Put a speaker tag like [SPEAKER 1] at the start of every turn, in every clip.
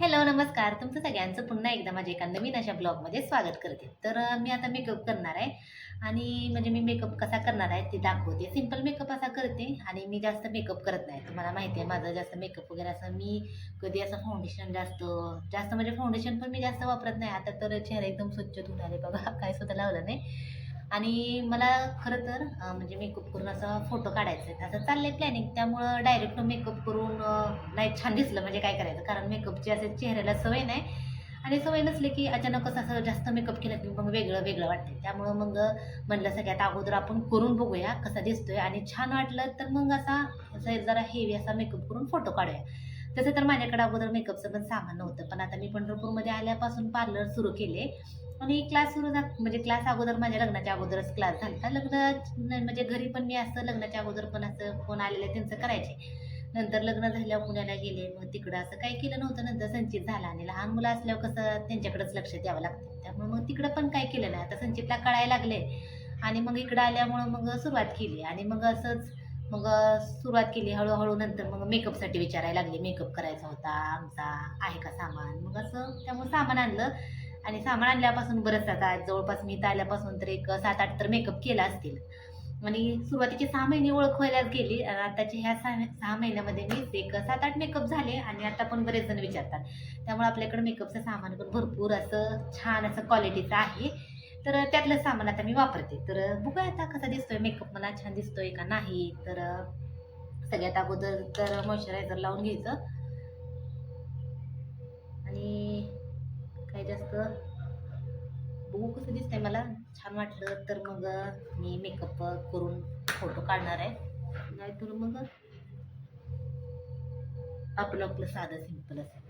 [SPEAKER 1] Hello नमस्कार. तुमचं सगळ्यांचं पुन्हा एकदा माझ्या एका नवीन अशा ब्लॉगमध्ये स्वागत करते. तर मी आता मेकअप करणार आहे. आणि म्हणजे मी मेकअप कसा करणार आहे ते दाखवते. सिंपल मेकअप असा करते आणि मी जास्त मेकअप करत नाही. तुम्हाला माहिती आहे माझं जास्त मेकअप वगैरे असं मी कधी असं फाउंडेशन जास्त जास्त म्हणजे फाउंडेशन पण मी जास्त वापरत नाही. आता तर चेहरा एकदम स्वच्छ धुणार आहे बघा. काय सुद्धा लावलं नाही. आणि मला खरं तर म्हणजे मेकअप करून असं फोटो काढायचे आहे असं चाललंय प्लॅनिंग त्यामुळं डायरेक्ट मेकअप करून नाही छान दिसलं म्हणजे काय करायचं? कारण मेकअपची असे चेहऱ्याला सवय नाही. आणि सवय नसली की अचानकच असं जास्त मेकअप केलं की मग वेगळं वेगळं वाटते त्यामुळं मग म्हणलं सगळ्यात अगोदर आपण करून बघूया कसा दिसतोय. आणि छान वाटलं तर मग असा असं जरा हेवी असा मेकअप करून फोटो काढूया. तसं तर माझ्याकडे अगोदर मेकअपचं पण सामान नव्हतं. पण आता मी पंढरपूरमध्ये आल्यापासून पार्लर सुरू केले. आणि क्लास सुरू झा म्हणजे क्लास अगोदर माझ्या लग्नाच्या अगोदरच क्लास झाला लग्न म्हणजे घरी पण मी असं लग्नाच्या अगोदर पण असं फोन आलेलं त्यांचं करायचे. नंतर लग्न झाल्यावर पुण्याला गेले मग तिकडं असं काही केलं नव्हतं नंतर संचित झाला आणि लहान मुलं असल्यावर कसं त्यांच्याकडेच लक्ष द्यावं लागतं. त्यामुळे मग तिकडं पण काही केलं नाही. आता संचितला कळायला लागले आणि मग इकडं आल्यामुळं मग सुरुवात केली आणि मग असंच मग सुरुवात केली. हळूहळू नंतर मग मेकअपसाठी विचारायला लागले. मेकअप करायचा होता आमचा आहे का सामान? मग असं त्यामुळे सामान आणलं. आणि सामान आणल्यापासून बरंच आता जवळपास मी तर आल्यापासून तर एक सात आठ तर मेकअप केला असतील. आणि सुरुवातीचे सहा महिने ओळख व्हायला गेली आणि आताच्या ह्या सहा सहा महिन्यामध्ये मी एक सात आठ मेकअप झाले आणि आता पण बरेच जण विचारतात. त्यामुळे आपल्याकडे मेकअपचं सामान पण भरपूर असं छान असं क्वालिटीचं आहे. तर त्यातलं सामान आता मी वापरते. तर बघूया आता कसा दिसतोय मेकअप मला छान दिसतोय का नाही? तर सगळ्यात अगोदर तर मॉइश्चरायझर लावून घ्यायचं. छान वाटलं तर मग मी मेकअप करून फोटो काढणार आहे. नाहीतर मग आपलं आपलं साधं सिंपल असेल.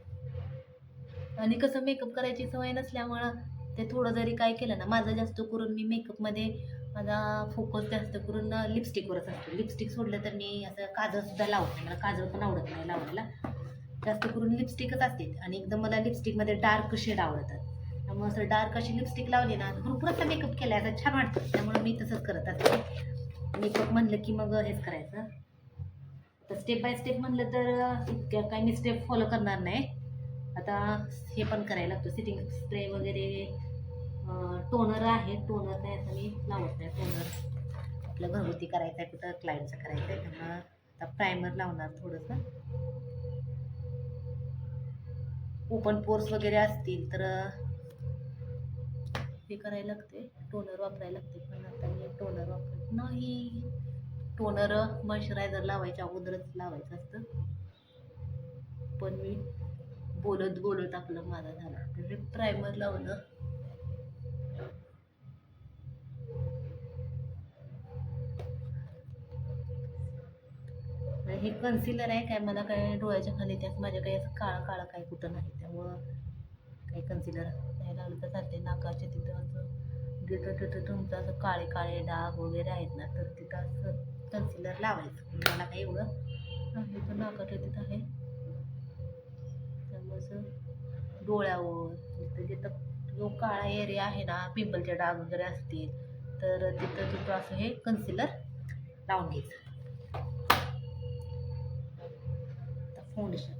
[SPEAKER 1] आणि कसं मेकअप करायची सवय नसल्यामुळं ते थोडं जरी काय केलं ना माझं जास्त करून मी मेकअपमध्ये माझा फोकस जास्त करून लिपस्टिकवरच असतो. लिपस्टिक सोडलं तर मी असं काजळसुद्धा लावत नाही. मला काजळ पण आवडत नाही लावायला. जास्त करून लिपस्टिकच असते. आणि एकदम मला लिपस्टिकमध्ये डार्क शेड आवडतात. त्यामुळे असं डार्क अशी लिपस्टिक लावली ना भरपूर असा मेकअप केला असा छान वाटतं. त्यामुळे मी तसंच करत असते. मेकअप म्हणलं की मग हेच करायचं. तर स्टेप बाय स्टेप म्हणलं तर इतक्या काही मी स्टेप फॉलो करणार नाही. आता हे पण करायला लागतो. सिटिंग स्प्रे वगैरे टोनर आहे. टोनर नाही आता मी लावत नाही. टोनर आपलं घरगुती करायचं आहे कुठं क्लायंटचं करायचं आहे त्यामुळं आता प्रायमर लावणार थोडंसं. ओपन पोर्स वगैरे असतील तर हे करायला लागते. टोनर वापरायला लागते. पण आता मी टोनर वापरत नाही. टोनर मॉइश्चरायझर लावायच्या अगोदरच लावायचं असतं. पण मी बोलत बोलत आपलं माझा झाला. म्हणजे प्रायमर लावलं. हे कन्सिलर आहे काय मला काय डोळ्याच्या खाली त्यात माझ्या काही असं काळा काळं काय कुठं नाही. त्यामुळं काही कन्सिलर नाही तर चालते नाकाचे तिथं असं. जिथं तिथं तुमचं असं काळे काळे डाग वगैरे आहेत ना तर तिथं असं कन्सिलर लावायचं. मला काही एवढं? नाही तर नाकाच्या तिथं आहे. त्यामुळे असं डोळ्यावर तिथं जिथं जो काळा एरिया आहे ना पिंपलचे डाग वगैरे असतील तर तिथं तिथं असं हे कन्सिलर लावून घ्यायचं. फाउंडेशन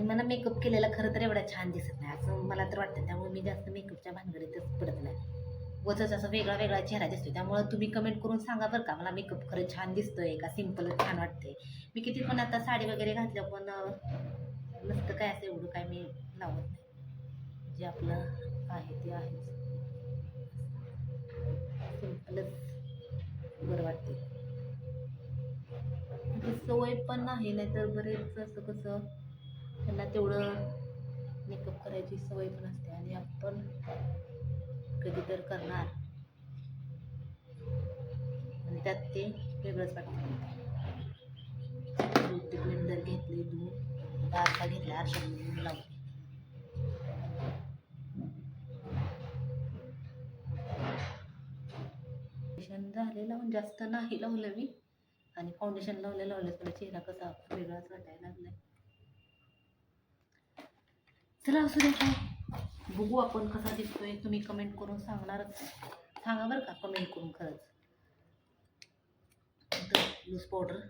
[SPEAKER 1] आणि मला मेकअप केलेला खरं तर एवढा छान दिसत नाही. असं मला तर वाटतं त्यामुळे मी जास्त मेकअपच्या भानगडीतच पडत नाही. वचच असं वेगळा वेगळा चेहरा दिसतोय. त्यामुळे तुम्ही कमेंट करून सांगा बरं का मला मेकअप खरं छान दिसतोय का? सिंपल छान वाटते मी किती पण आता साडी वगैरे घातल्या पण नसतं काय असं एवढं काय मी लावत नाही. जे आपलं आहे ते आहे. सिम्पलच बरं वाटते म्हणजे सवय पण नाही नाहीतर बरेच असं कसं त्यांना तेवढं मेकअप करायची सवय पण असते आणि आपण कधी तर करणार. आणि त्यात ते वेगळंच वाटतं. ब्युटी ब्लेंडर घेतले दूध आरसा घेतला आरसा लावते फाउंडेशन झाले लावून जास्त नाही लावलं मी. आणि फाउंडेशन लावलं लावलं तुला चेहरा कसा वेगळाच वाटायला लागलाय. चला असू द्या काय. बघू आपण कसा दिसतोय. तुम्ही कमेंट करून सांगणारच सांगा बरं का कमेंट करून खरंच. लूज पावडर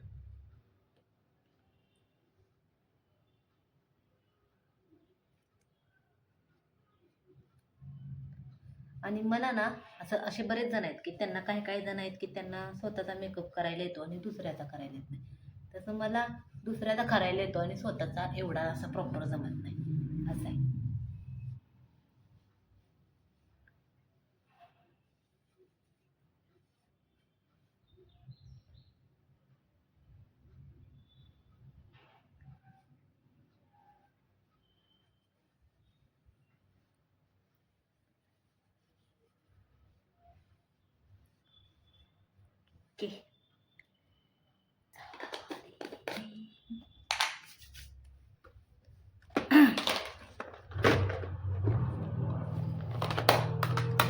[SPEAKER 1] आणि मला ना असं असे बरेच जण आहेत की त्यांना काही काही जण आहेत की त्यांना स्वतःचा मेकअप करायला येतो आणि दुसऱ्याचा करायला येत नाही. तसं मला दुसऱ्याचा करायला येतो आणि स्वतःचा एवढा असा प्रॉपर जमत नाही. असं आहे ओके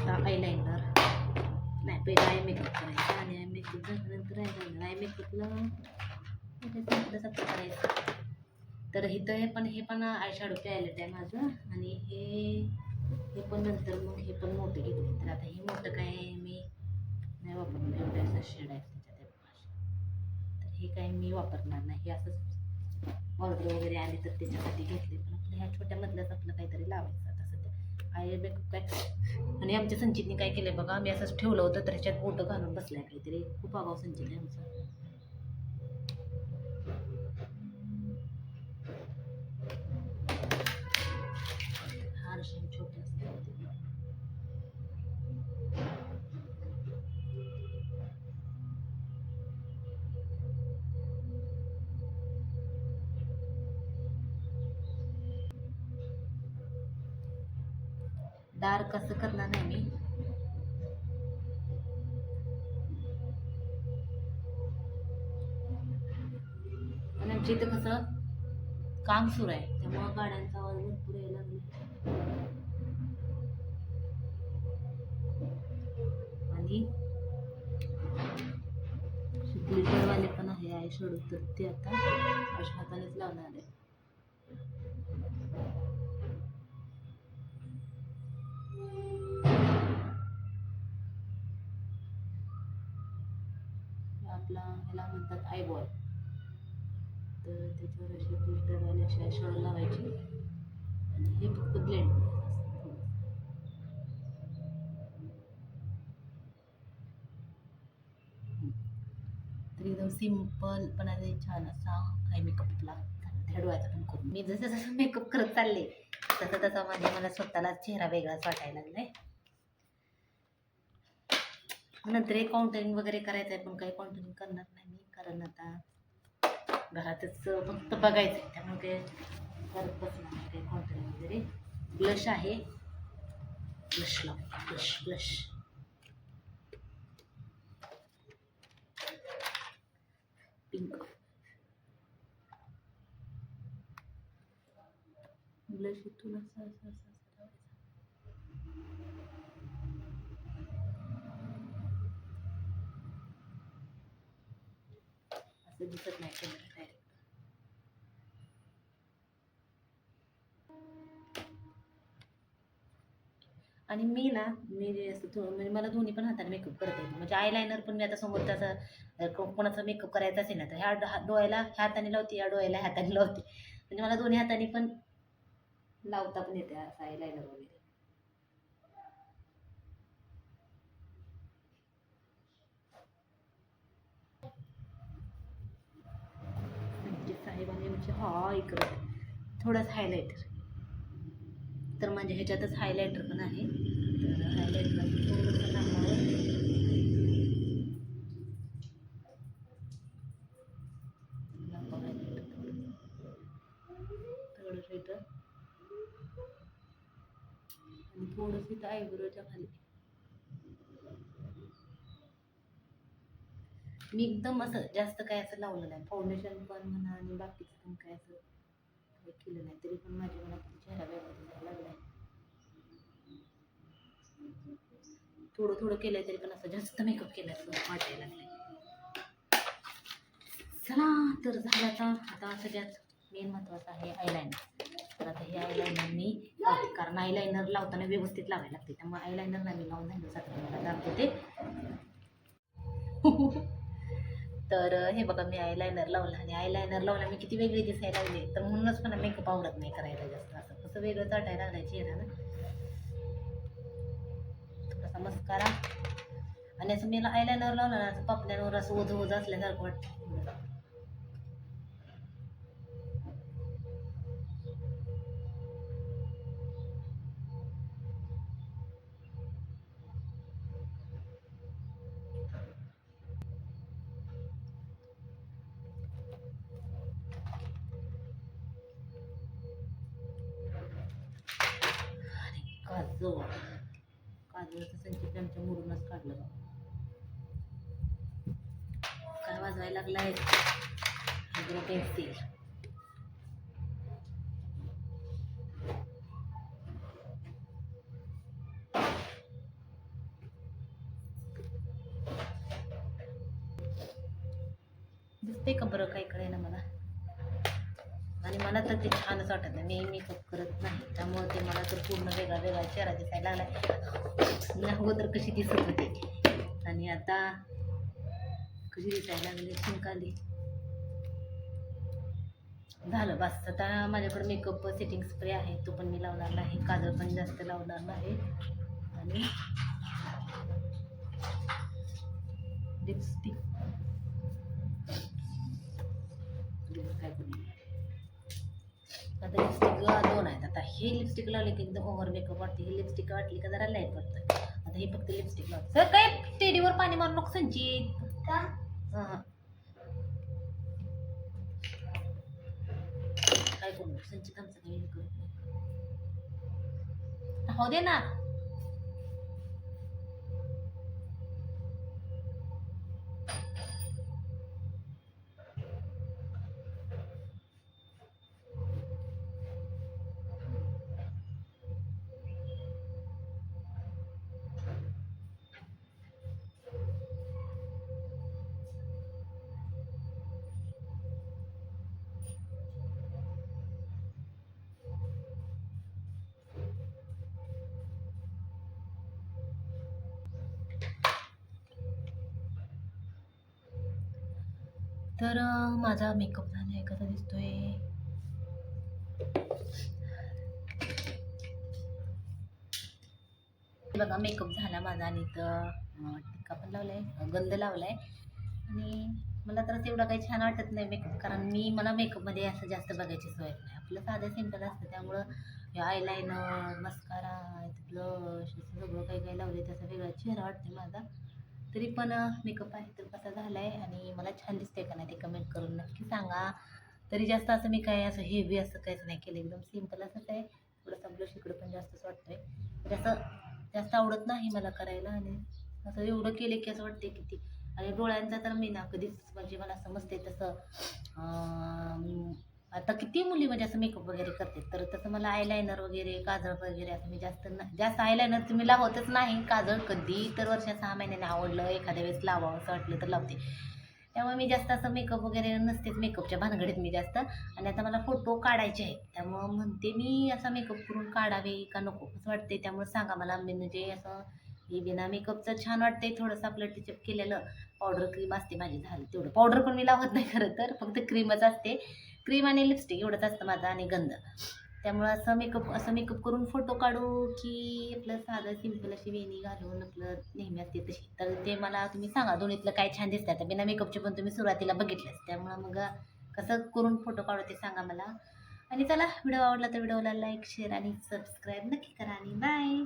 [SPEAKER 1] आता आयलाइनर नाही पहिला आय मेकअप करायचा आणि आय मेकअप झाल्यानंतर आयलाइनर आय थोडंसं आपलं करायचं. तर इथं हे पण हे पण आय शॅडो पॅलेट आहे माझं. आणि हे हे पण नंतर मग हे पण मोठं घेतले तर आता हे मोठं काय मी नाही वापरणार. एवढं असं शेड आहे त्याच्यात तर हे काय मी वापरणार नाही. हे असंच ऑर्डर वगैरे आली तर त्याच्यासाठी घेतले. पण आपलं ह्या छोट्यामधल्याच आपलं काहीतरी लावायचं आता सध्या. आय काय. आणि आमच्या संचितने काय केलं बघा आम्ही असंच ठेवलं होतं तर ह्याच्यात बोटं घालून बसलाय काहीतरी. खूप आगाव संचित आहे आमचा. डार्क असं करणार नाही मी. आणि आमच्या इथं कसं काम सुरू आहे त्यामुळं गाड्यांचा आवाज भरपूर यायला लागला. आणि ग्लिटरवाले पण आहे आय शेडू तर ते आता अशा हातानेच लावणार आहे. आपला ह्याला म्हणतात आयबॉल तर त्याच्यावर असे ग्लिटरवाले आणि आय शेडो लावायचे. आणि हे फक्त ब्लेंड तर एकदम सिंपल पण आणि छान असा आय मेकअप आपला ठरवायचा पण खूप मी जसं जसं मेकअप करत चालले तसं तसं म्हणजे मला स्वतःला चेहरा वेगळाच वाटायला लागलाय. नंतर एक काउंटरिंग वगैरे करायचं आहे पण काही काउंटरिंग करणार नाही मी कारण आता घरातच फक्त बघायचं आहे त्यामुळे काही करत बसणार नाही काही काउंटरिंग वगैरे. ब्लश आहे. ब्लश लाव. ब्लश ब्लश पिंक ब्लश इथून असं असं असं असं असं दिसत नाही कॅमेरा डायरेक्ट आणि मी ना मी जे असं म्हणजे मला दोन्ही पण हाताने मेकअप करता येतो. म्हणजे आयलायनर पण मी आता समोर त्याचा कोणाचा मेकअप करायचा असेल ना तर ह्या डोळ्याला ह्या हाताने लावते या डोळ्याला ह्या हाताने लावते. म्हणजे मला दोन्ही हाताने पण लावता पण येते असं आयलायनर वगैरे. म्हणजे साहेबांनी म्हणजे हा इकडे. थोडंच हायलायटर तर म्हणजे ह्याच्यातच हायलायटर पण आहे. तर हायलायटर थोडंसं नाकावर नाकावर highlighter थोडंसं. थोडंसं इथं आणि इथं आयब्रोच्या खाली मी एकदम असं जास्त काय असं लावलं नाही. फाउंडेशन पण म्हणा आणि बाकीचं पण काय असं काही केलं नाही. तरी पण माझ्या मनात चेहरा वेगळा दिसायला लागलाय. थोडं थोडं केलंय तरी पण असं जास्त मेकअप केल्याचं वाटायला लागलंय. चला तर झालं आता. आता सगळ्यात मेन महत्त्वाचं आहे आयलायनर तर आता हे आयलायनर मी लावते. कारण आयलायनर लावताना व्यवस्थित लावायला लागते. त्यामुळे आयलायनर नाही मी लावून झालं जातं मला दाखवते तर हे बघा मी आयलायनर लावला. आणि आयलायनर लावला मी किती वेगळी दिसायला लागले. तर म्हणूनच मला मेकअप आवडत नाही करायला जास्त. असं कसं वेगळं चाटायला लागायची आहे ना मस्कारा. आणि असं मी आयलायनर लावलं ना असं पापण्यांवर असं ओझं ओझं असल्यासारखं वाटतं. जवळ काजळाचं संचित आमच्या मुरूनच काढलं काय वाजवायला लागलाय. पेन्सिल. छानच वाटत नाही. मी मेकअप करत नाही. त्यामुळे ते मला तर पूर्ण वेगळा वेगळा चेहरा दिसायला लागला अगोदर कशी दिसत होते. आणि आता कशी दिसायला लागली? शिंकाली. झालं बस. आता माझ्याकडे मेकअप सेटिंग स्प्रे आहे. तो पण मी लावणार नाही. काजळ पण जास्त लावणार नाही. आणि लिपस्टिक काय हे लिपस्टिक लावले की एकदम ओव्हर मेकअप वाटते ही लिपस्टिक वाटली का जरा लाइट वाटतं. आता हे फक्त लिपस्टिक लावते सर काय टेडीवर पाणी मारू नको संचित
[SPEAKER 2] का
[SPEAKER 1] हां काय करू? संचित आमचं काही नाही. हो दे ना. तर माझा मेकअप झाला आहे कसा दिसतोय. बघा मेकअप झाला माझा आणि तर टिक्का पण लावलाय आहे गंध लावलाय. आणि मला तर एवढा काही छान वाटत नाही मेकअप कारण मी मला मेकअपमध्ये असं जास्त बघायची सवय नाही. आपलं साधं सिंपल असतं त्यामुळं हे आयलायनर मस्कारा ब्लश असं सगळं काही काही लावले त्याचा वेगळा चेहरा वाटते माझा. तरी पण मेकअप आहे तर कसा झाला आहे आणि मला छान दिसते का नाही ते कमेंट करून नक्की सांगा. तरी जास्त असं मी काय असं हेवी असं काहीच नाही केलं. एकदम सिंपल असंच आहे. थोडंसं ब्लश इकडं पण जास्तच वाटतंय. तर असं जास्त आवडत नाही मला करायला आणि असं एवढं केलं की असं वाटते किती आणि डोळ्यांचा तर मी ना कधीच म्हणजे मला समजते तसं. आता किती मुली म्हणजे असं मेकअप वगैरे करते तर तसं मला आयलायनर वगैरे काजळ वगैरे असं मी जास्त नाही जास्त आयलायनर तुम्ही लावतच नाही. काजळ कधी तर वर्षा सहा महिन्याने आवडलं एखाद्या वेळेस लावावं असं वाटलं तर लावते. त्यामुळे मी जास्त असं मेकअप वगैरे नसतेच मेकअपच्या भानगडीत मी जास्त. आणि आता मला फोटो काढायचे आहेत. त्यामुळं म्हणते मी असा मेकअप करून काढावे का नको असं वाटते त्यामुळे सांगा मला. मी म्हणजे असं हे बिना मेकअपचं छान वाटते थोडंसं आपलं टिचअप केलेलं पावडर क्रीम असते माझी झाली तेवढं. पावडर पण मी लावत नाही खरं तर फक्त क्रीमच असते. क्रीम आणि लिपस्टिक एवढंच असतं माझं आणि गंध. त्यामुळं असं मेकअप असं मेकअप करून फोटो काढू की आपलं साधं सिंपल अशी वेणी घालून आपलं नेहमी असते तशी. तर ते मला तुम्ही सांगा दोन्हीतलं काय छान दिसतं आता बिना मेकअपचे पण तुम्ही सुरुवातीला बघितलंच. त्यामुळं मग कसं करून फोटो काढू ते सांगा मला. आणि चला व्हिडिओ आवडला तर व्हिडिओला लाईक शेअर आणि सबस्क्राईब नक्की करा आणि बाय